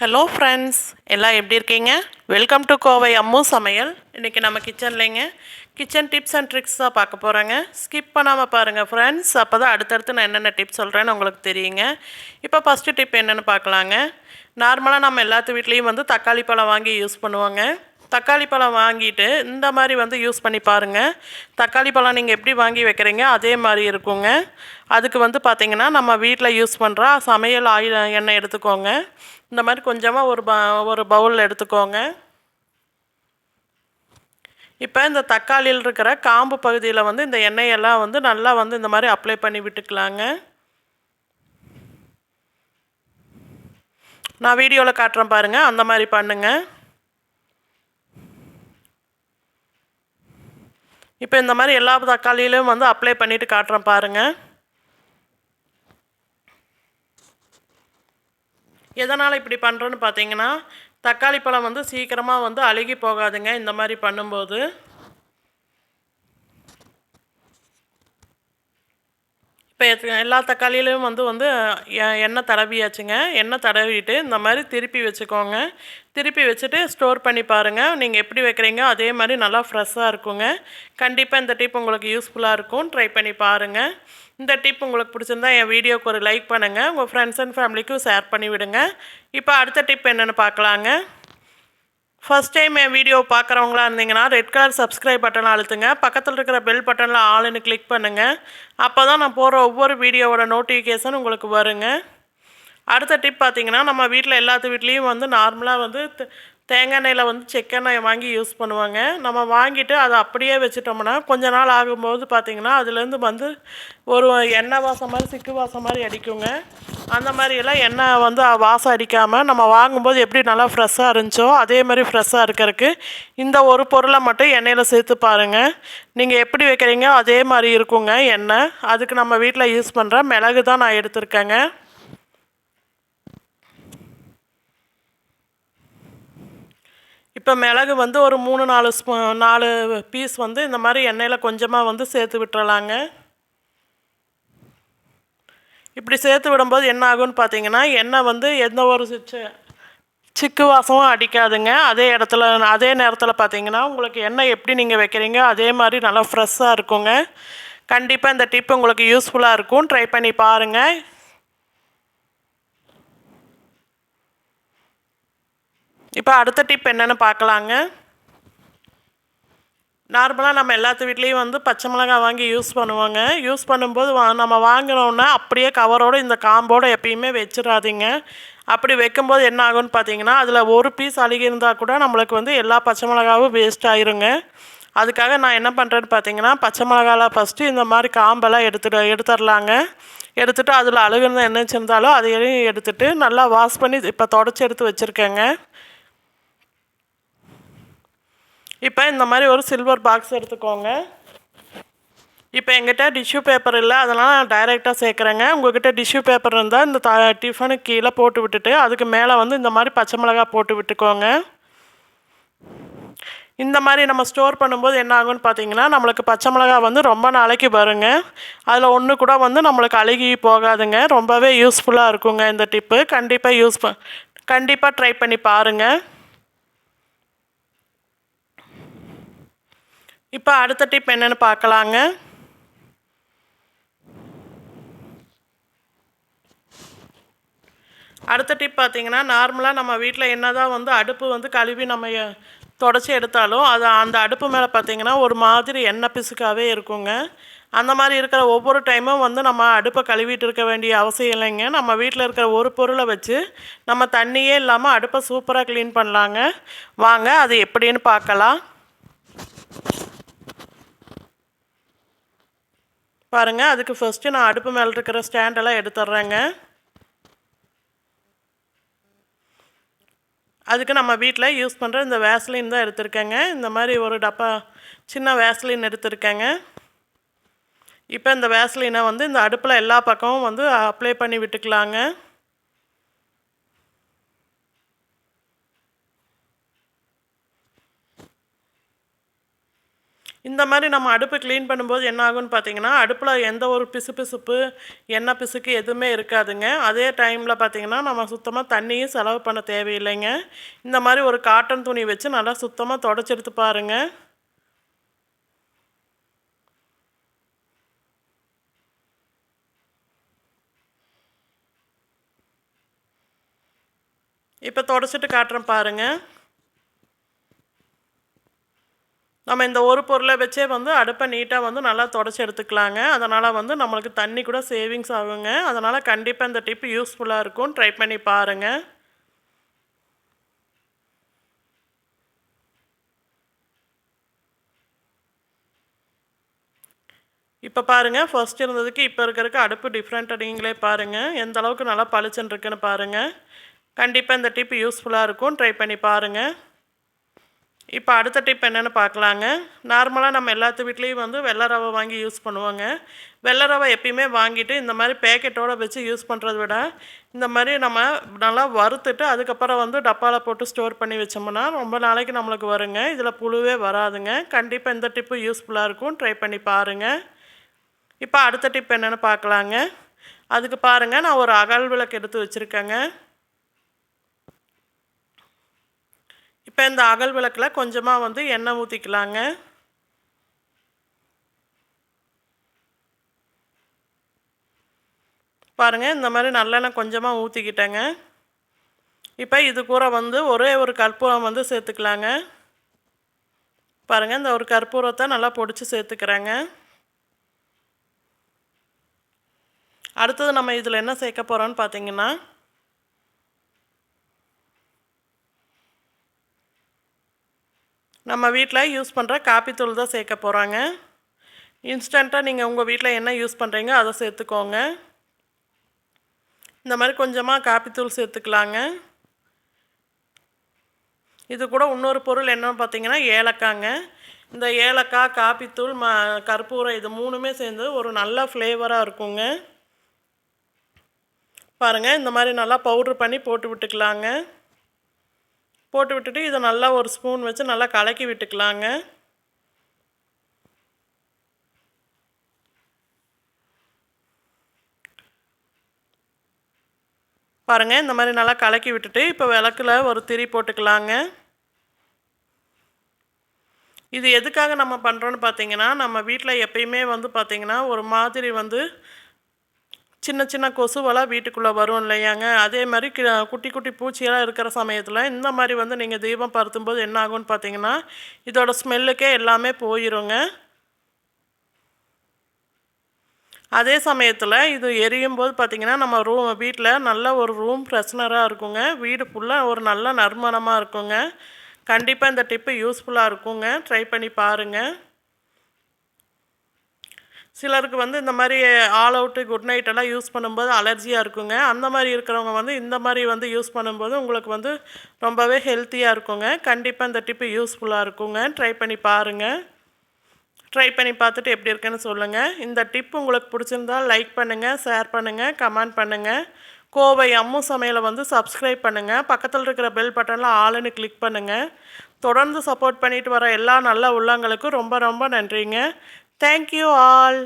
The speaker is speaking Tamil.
ஹலோ ஃப்ரெண்ட்ஸ் எல்லாம் எப்படி இருக்கீங்க? வெல்கம் டு கோவை அம்மு சமையல். இன்றைக்கி நம்ம கிச்சன்லேங்க கிச்சன் டிப்ஸ் அண்ட் ட்ரிக்ஸ் தான் பார்க்க போகிறோங்க ஸ்கிப் பண்ணாமல் பாருங்கள் ஃப்ரெண்ட்ஸ் அப்போ தான் அடுத்தடுத்து நான் என்னென்ன டிப்ஸ் சொல்கிறேன்னு உங்களுக்கு தெரியுங்க. இப்போ ஃபஸ்ட்டு டிப் என்னென்னு பார்க்கலாங்க. நார்மலாக நம்ம எல்லாத்து வீட்லேயும் வந்து தக்காளி பழம் வாங்கி யூஸ் பண்ணுவோங்க. தக்காளி பழம் வாங்கிட்டு இந்த மாதிரி வந்து யூஸ் பண்ணி பாருங்கள் தக்காளி பழம் நீங்கள் எப்படி வாங்கி வைக்கிறீங்க அதே மாதிரி இருக்குங்க. அதுக்கு வந்து பார்த்திங்கன்னா நம்ம வீட்டில் யூஸ் பண்ணுற சமையல் ஆயில் எண்ணெய் எடுத்துக்கோங்க. இந்த மாதிரி கொஞ்சமாக ஒரு ப ஒரு பவுல் எடுத்துக்கோங்க. இப்போ இந்த தக்காளியில் இருக்கிற காம்பு பகுதியில் வந்து இந்த எண்ணெயெல்லாம் வந்து நல்லா வந்து இந்த மாதிரி அப்ளை பண்ணி விட்டுக்கலாங்க. நான் வீடியோவில் காட்டுறேன் பாருங்கள் அந்த மாதிரி பண்ணுங்கள் இப்போ இந்த மாதிரி எல்லா தக்காளியிலையும் வந்து அப்ளை பண்ணிவிட்டு காட்டுறேன் பாருங்கள் எதனால் இப்படி பண்ணுறோன்னு பார்த்தீங்கன்னா தக்காளி பழம் வந்து சீக்கிரமாக வந்து அழுகி போகாதுங்க. இந்த மாதிரி பண்ணும்போது. இப்போ எல்லா தக்காளியிலையும் வந்து வந்து எண்ணெய் தடவியாச்சுங்க. எண்ணெய் தடவிட்டு இந்த மாதிரி திருப்பி வச்சுக்கோங்க. திருப்பி வச்சுட்டு ஸ்டோர் பண்ணி பாருங்கள் நீங்கள் எப்படி வைக்கிறீங்க? அதே மாதிரி நல்லா ஃப்ரெஷ்ஷாக இருக்குங்க. கண்டிப்பாக இந்த டிப் உங்களுக்கு யூஸ்ஃபுல்லாக இருக்கும். ட்ரை பண்ணி பாருங்கள் இந்த டிப் உங்களுக்கு பிடிச்சிருந்தா என் வீடியோக்கு ஒரு லைக் பண்ணுங்கள் உங்கள் ஃப்ரெண்ட்ஸ் அண்ட் ஃபேமிலிக்கும் ஷேர் பண்ணி விடுங்க. இப்போ அடுத்த டிப் என்னென்னு பார்க்கலாங்க. ஃபர்ஸ்ட் டைம் என் வீடியோ பார்க்குறவங்களா இருந்தீங்கன்னா ரெட் கலர் சப்ஸ்கிரைப் பட்டனை அழுத்துங்க. பக்கத்தில் இருக்கிற பெல் பட்டனில் ஆளுன்னு கிளிக் பண்ணுங்கள் அப்போ தான் நான் போகிற ஒவ்வொரு வீடியோவோட நோட்டிஃபிகேஷன் உங்களுக்கு வருங்க. அடுத்த டிப் பார்த்தீங்கன்னா நம்ம வீட்டில் எல்லாத்து வீட்லேயும் வந்து நார்மலாக வந்து தேங்காய் எண்ணெயில் வந்து செக்கெண்ணெய் வாங்கி யூஸ் பண்ணுவாங்க. நம்ம வாங்கிட்டு அதை அப்படியே வச்சுட்டோம்னா கொஞ்ச நாள் ஆகும்போது பார்த்தீங்கன்னா அதுலேருந்து வந்து ஒரு எண்ணெய் வாசம் மாதிரி சிக்கு வாசம் மாதிரி அடிக்குங்க. அந்த மாதிரியெல்லாம் எண்ணெய் வந்து வாசம் அடிக்காமல் நம்ம வாங்கும்போது எப்படி நல்லா ஃப்ரெஷ்ஷாக இருந்துச்சோ அதே மாதிரி ஃப்ரெஷ்ஷாக இருக்கிறதுக்கு இந்த ஒரு பொருளை மட்டும் எண்ணெயில் சேர்த்து பாருங்கள் நீங்கள் எப்படி வைக்கிறீங்க அதே மாதிரி இருக்குங்க எண்ணெய். அதுக்கு நம்ம வீட்டில் யூஸ் பண்ணுற மிளகு தான் நான் எடுத்திருக்கேங்க. இப்போ மிளகு வந்து ஒரு மூணு நாலு ஸ்பூ நாலு பீஸ் வந்து இந்த மாதிரி எண்ணெயில் கொஞ்சமாக வந்து சேர்த்து விட்டுறலாங்க. இப்படி சேர்த்து விடும்போது என்ன ஆகும்னு பார்த்தீங்கன்னா எண்ணெய் வந்து எந்த ஒரு சி- சிக்கு வாசமும் அடிக்காதுங்க. அதே இடத்துல அதே நேரத்தில் பார்த்தீங்கன்னா உங்களுக்கு எண்ணெய் எப்படி நீங்கள் வைக்கிறீங்க அதே மாதிரி நல்லா ஃப்ரெஷ்ஷாக இருக்குங்க. கண்டிப்பாக இந்த டிப் உங்களுக்கு யூஸ்ஃபுல்லாக இருக்கும். ட்ரை பண்ணி பாருங்கள் இப்போ அடுத்த டிப் என்னென்னு பார்க்கலாங்க. நார்மலாக நம்ம எல்லாத்து வீட்லேயும் வந்து பச்சை மிளகாய் வாங்கி யூஸ் பண்ணுவோங்க. யூஸ் பண்ணும்போது வா நம்ம வாங்கினோன்னா அப்படியே கவரோடு இந்த காம்போடு எப்பயுமே வச்சிடாதீங்க. அப்படி வைக்கும்போது என்ன ஆகும்னு பார்த்தீங்கன்னா அதில் ஒரு பீஸ் அழுகி இருந்தால் கூட நம்மளுக்கு வந்து எல்லா பச்சை மிளகாவும் வேஸ்ட் ஆயிருங்க. அதுக்காக நான் என்ன பண்ணுறேன்னு பார்த்தீங்கன்னா பச்சை மிளகாலாம் ஃபஸ்ட்டு இந்த மாதிரி காம்பெல்லாம் எடுத்துட்டு எடுத்துடலாங்க. எடுத்துகிட்டு அதில் அழுகுன்னு என்ன வச்சுருந்தாலோ அதையும் எடுத்துகிட்டு நல்லா வாஷ் பண்ணி இப்போ தொடச்சி எடுத்து வச்சுருக்கேங்க. இப்போ இந்த மாதிரி ஒரு சில்வர் பாக்ஸ் எடுத்துக்கோங்க. இப்போ எங்கிட்ட டிஷ்யூ பேப்பர் இல்லை அதெல்லாம் நான் டைரெக்டாக சேர்க்குறேங்க. உங்கள்கிட்ட டிஷ்யூ பேப்பர் இருந்தால் இந்த த டிஃபனுக்கு கீழே போட்டு விட்டுட்டு அதுக்கு மேலே வந்து இந்த மாதிரி பச்சை மிளகா போட்டு விட்டுக்கோங்க. இந்த மாதிரி நம்ம ஸ்டோர் பண்ணும்போது என்ன ஆகும்னு பார்த்தீங்கன்னா நம்மளுக்கு பச்சை மிளகா வந்து ரொம்ப நாளைக்கு வருங்க. அதில் ஒன்று கூட வந்து நம்மளுக்கு அழுகி போகாதுங்க. ரொம்பவே யூஸ்ஃபுல்லாக இருக்குங்க இந்த டிப்பு கண்டிப்பாக யூஸ் ப கண்டிப்பாக ட்ரை பண்ணி பாருங்கள் இப்போ அடுத்த டிப் என்னென்னு பார்க்கலாங்க. அடுத்த டிப் பார்த்தீங்கன்னா நார்மலாக நம்ம வீட்டில் என்னதான் வந்து அடுப்பு வந்து கழுவி நம்ம தொடச்சி எடுத்தாலும் அது அந்த அடுப்பு மேலே பார்த்தீங்கன்னா ஒரு மாதிரி எண்ணெய் பிசுக்காகவே இருக்குங்க. அந்த மாதிரி இருக்கிற ஒவ்வொரு டைமும் வந்து நம்ம அடுப்பை கழுவிட்டு இருக்க வேண்டிய அவசியம் இல்லைங்க. நம்ம வீட்டில் இருக்கிற ஒரு பொருளை வச்சு நம்ம தண்ணியே இல்லாமல் அடுப்பை சூப்பராக க்ளீன் பண்ணலாங்க. வாங்க அது எப்படின்னு பார்க்கலாம். பாருங்கள் அதுக்கு ஃபஸ்ட்டு நான் அடுப்பு மேலே இருக்கிற ஸ்டாண்டெல்லாம் எடுத்துட்றேங்க அதுக்கு நம்ம வீட்டில் யூஸ் பண்ணுற இந்த வேஸ்லின் தான் எடுத்திருக்கேங்க. இந்த மாதிரி ஒரு டப்பா சின்ன வேஸ்லின் எடுத்திருக்கேங்க. இப்போ இந்த வேஸ்லினை வந்து இந்த அடுப்பில் எல்லா பக்கமும் வந்து அப்ளை பண்ணி விட்டுக்கலாங்க. இந்த மாதிரி நம்ம அடுப்பு க்ளீன் பண்ணும்போது என்ன ஆகும்னு பார்த்தீங்கன்னா அடுப்பில் எந்த ஒரு பிசுபிசுப்பு எண்ணெய் பிசுக்கு எதுவுமே இருக்காதுங்க. அதே டைமில் பார்த்தீங்கன்னா நம்ம சுத்தமாக தண்ணியும் செலவு பண்ண தேவையில்லைங்க. இந்த மாதிரி ஒரு காட்டன் துணி வச்சு நல்லா சுத்தமாக தொடச்செடுத்து பாருங்கள் இப்போ தொடச்சிட்டு காட்டுறேன் பாருங்கள் நம்ம இந்த ஒரு பொருளை வச்சே வந்து அடுப்பை நீட்டாக வந்து நல்லா தொடச்சி எடுத்துக்கலாங்க. அதனால் வந்து நம்மளுக்கு தண்ணி கூட சேவிங்ஸ் ஆகுங்க. அதனால் கண்டிப்பாக இந்த டிப் யூஸ்ஃபுல்லாக இருக்கும். ட்ரை பண்ணி பாருங்கள் இப்போ பாருங்கள் ஃபர்ஸ்ட் இருந்ததுக்கு இப்போ இருக்கிறதுக்கு அடுப்பு டிஃப்ரெண்ட்டாக நீங்களே பாருங்கள் எந்த அளவுக்கு நல்லா பளிச்சுன்னு இருக்குன்னு பாருங்கள் கண்டிப்பாக இந்த டிப் யூஸ்ஃபுல்லாக இருக்கும். ட்ரை பண்ணி பாருங்கள் இப்போ அடுத்த டிப் என்னென்னு பார்க்கலாங்க. நார்மலாக நம்ம எல்லாத்து வீட்லேயும் வந்து வெள்ளை ரவை வாங்கி யூஸ் பண்ணுவோங்க. வெள்ளை ரவை எப்பயுமே வாங்கிட்டு இந்த மாதிரி பேக்கெட்டோடு வச்சு யூஸ் பண்ணுறத விட இந்த மாதிரி நம்ம நல்லா வறுத்துட்டு அதுக்கப்புறம் வந்து டப்பாவில் போட்டு ஸ்டோர் பண்ணி வச்சோம்னா ரொம்ப நாளைக்கு நம்மளுக்கு வருங்க. இதில் புழுவே வராதுங்க. கண்டிப்பாக இந்த டிப்பு யூஸ்ஃபுல்லாக இருக்கும். ட்ரை பண்ணி பாருங்கள் இப்போ அடுத்த டிப் என்னென்னு பார்க்கலாங்க. அதுக்கு பாருங்கள் நான் ஒரு அகல் விளக்கு எடுத்து வச்சுருக்கேங்க. இப்போ இந்த அகல் விளக்கில் கொஞ்சமாக வந்து எண்ணெய் ஊற்றிக்கலாங்க பாருங்கள் இந்த மாதிரி நல்லெண்ணெய் கொஞ்சமாக ஊற்றிக்கிட்டேங்க இப்போ இது கூட வந்து ஒரே ஒரு கற்பூரம் வந்து சேர்த்துக்கலாங்க. பாருங்கள் இந்த ஒரு கற்பூரத்தை நல்லா பொடிச்சு சேர்த்துக்கிறேங்க. அடுத்தது நம்ம இதில் என்ன சேர்க்க போகிறோன்னு பார்த்தீங்கன்னா நம்ம வீட்டில் யூஸ் பண்ணுற காப்பித்தூள் தான் சேர்க்க போகிறாங்க. இன்ஸ்டண்ட்டாக நீங்கள் உங்கள் வீட்டில் என்ன யூஸ் பண்ணுறீங்க அதை சேர்த்துக்கோங்க. இந்த மாதிரி கொஞ்சமாக காப்பித்தூள் சேர்த்துக்கலாங்க. இது கூட இன்னொரு பொருள் என்னன்னு பார்த்தீங்கன்னா ஏலக்காங்க. இந்த ஏலக்காய் காப்பித்தூள் ம கற்பூரம் இது மூணுமே சேர்ந்து ஒரு நல்ல ஃப்ளேவராக இருக்குங்க. பாருங்கள் இந்த மாதிரி நல்லா பவுட்ரு பண்ணி போட்டு விட்டுக்கலாங்க. போட்டு விட்டுட்டு இதை நல்லா ஒரு ஸ்பூன் வச்சு நல்லா கலக்கி விட்டுக்கலாங்க. பாருங்கள் இந்த மாதிரி நல்லா கலக்கி விட்டுட்டு இப்போ விளக்கில் ஒரு திரி போட்டுக்கலாங்க. இது எதுக்காக நம்ம பண்ணுறோன்னு பார்த்தீங்கன்னா நம்ம வீட்டில் எப்பயுமே வந்து பார்த்திங்கன்னா ஒரு மாதிரி வந்து சின்ன சின்ன கொசுவெல்லாம் வீட்டுக்குள்ளே வரும் இல்லையாங்க? அதே மாதிரி கி குட்டி குட்டி பூச்சியெல்லாம் இருக்கிற சமயத்தில் இந்த மாதிரி வந்து நீங்கள் தீபம் பருத்தும்போது என்ன ஆகும்னு பார்த்தீங்கன்னா இதோட ஸ்மெல்லுக்கே எல்லாமே போயிருங்க. அதே சமயத்தில் இது எரியும் போது பார்த்திங்கன்னா நம்ம ரூம் வீட்டில் நல்ல ஒரு ரூம் ஃப்ரெஷ்னராக இருக்குங்க. வீடு ஃபுல்லாக ஒரு நல்ல நறுமணமாக இருக்குங்க. கண்டிப்பாக இந்த டிப்பு யூஸ்ஃபுல்லாக இருக்குங்க. ட்ரை பண்ணி பாருங்கள் சிலருக்கு வந்து இந்த மாதிரி ஆல் அவுட்டு குட் நைட் எல்லாம் யூஸ் பண்ணும்போது அலர்ஜியாக இருக்குங்க. அந்த மாதிரி இருக்கிறவங்க வந்து இந்த மாதிரி வந்து யூஸ் பண்ணும்போது உங்களுக்கு வந்து ரொம்பவே ஹெல்த்தியாக இருக்குங்க. கண்டிப்பாக இந்த டிப்பு யூஸ்ஃபுல்லாக இருக்குங்க. ட்ரை பண்ணி பாருங்கள் ட்ரை பண்ணி பார்த்துட்டு எப்படி இருக்குன்னு சொல்லுங்கள் இந்த டிப் உங்களுக்கு பிடிச்சிருந்தால் லைக் பண்ணுங்கள் ஷேர் பண்ணுங்கள் கமெண்ட் பண்ணுங்கள் கோவை அம்மு சமையலை வந்து சப்ஸ்கிரைப் பண்ணுங்கள் பக்கத்தில் இருக்கிற பெல் பட்டனில் ஆளுன்னு கிளிக் பண்ணுங்கள் தொடர்ந்து சப்போர்ட் பண்ணிட்டு வர எல்லா நல்ல உள்ளங்களுக்கும் ரொம்ப ரொம்ப நன்றிங்க. Thank you all